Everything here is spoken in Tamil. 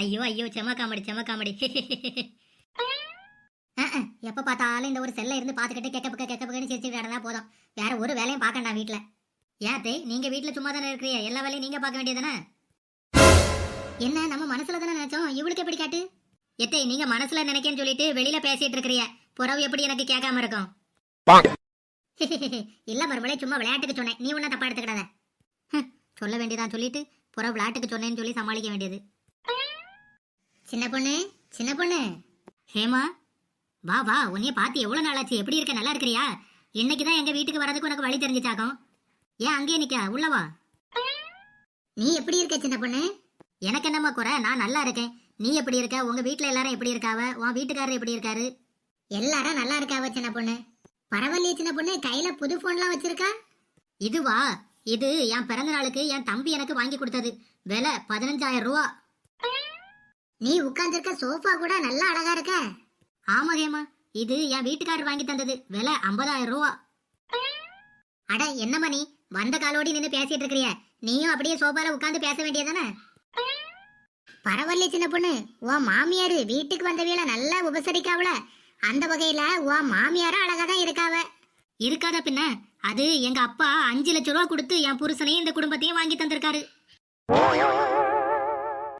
ஐயோ ஐயோ செம காமெடி செம காமெடி. எப்ப பார்த்தாலும் இந்த ஒரு செல்ல இருந்து பாத்துக்கிட்டு கெக்க பக்க கெக்க பக்கன்னு சிரிச்சு நடந்தா போதும். வேற ஒரு வேலையும் பார்க்கண்டா வீட்ல. ஏன் தே நீங்க வீட்ல சும்மா தானே இருக்கிறீங்க? எல்லா வேலையும் நீங்க பார்க்க வேண்டியதானே என்ன நம்ம மனசுல தானே நினைச்சோம்? இவளுக்கு எப்படி காட்டு? எத்தே நீங்க மனசுல நினைக்கேன்னு சொல்லிட்டு வெளியில பேசிட்டு இருக்கிறீங்க. புறவு எப்படி எனக்கு கேட்காம இருக்கும்? இல்ல மறுபடியும் சும்மா விளையாட்டுக்கு சொன்னேன். நீ ஒன்னும் தப்பா எடுத்துக்கிடாத. சொல்ல வேண்டியதான் சொல்லிட்டு புற விளாட்டுக்கு சொன்னேன்னு சொல்லி சமாளிக்க வேண்டியது. சின்ன பொண்ணு சின்ன பொண்ணு. ஹேமா வா வா உன்னைய பார்த்து எவ்வளோ நாள் ஆச்சு எப்படி இருக்க? நல்லா இருக்கிறியா? இன்னைக்கு தான் எங்கள் வீட்டுக்கு வரதுக்கு உனக்கு வழி தெரிஞ்சிச்சாக்கும் ஏன் அங்கேயே நிற்க உள்ளவா நீ எப்படி இருக்க சின்ன பொண்ணு? எனக்கு என்னம்மா குறை? நான் நல்லா இருக்கேன். நீ எப்படி இருக்க? உங்கள் வீட்டில் எல்லாரும் எப்படி இருக்காவ? உன் வீட்டுக்காரர் எப்படி இருக்காரு? எல்லாரும் நல்லா இருக்காவ சின்ன பொண்ணு? பரவாயில்லையே சின்ன பொண்ணு. கையில் புது ஃபோன்லாம் வச்சிருக்கா? இதுவா? இது என் பிறந்த நாளுக்கு என் தம்பி எனக்கு வாங்கி கொடுத்தது. விலை பதினஞ்சாயிரம் ரூபா. நீ உட்கார்ந்துருக்க சோஃபா கூட நல்லா அழகா இருக்க. ஆமா ஹேமா இது என் வீட்டுக்காரர் வாங்கி தந்தது. விலை ஐம்பதாயிரம் ரூபா. அட என்னம்மா நீ? வந்த காலோடி நின்று பேசிட்டு இருக்கிறிய. நீயும் அப்படியே சோஃபால உட்காந்து பேச வேண்டியதானே பரவாயில்ல சின்ன பொண்ணு. உன் மாமியாரு வீட்டுக்கு வந்தவியல நல்லா உபசரிக்காவல. அந்த வகையில உன் மாமியாரும் அழகா தான் இருக்காவ. இருக்காத பின்ன? அது எங்க அப்பா அஞ்சு லட்சம் ரூபா கொடுத்து என் புருஷனையும் இந்த குடும்பத்தையும் வாங்கி தந்திருக்காரு.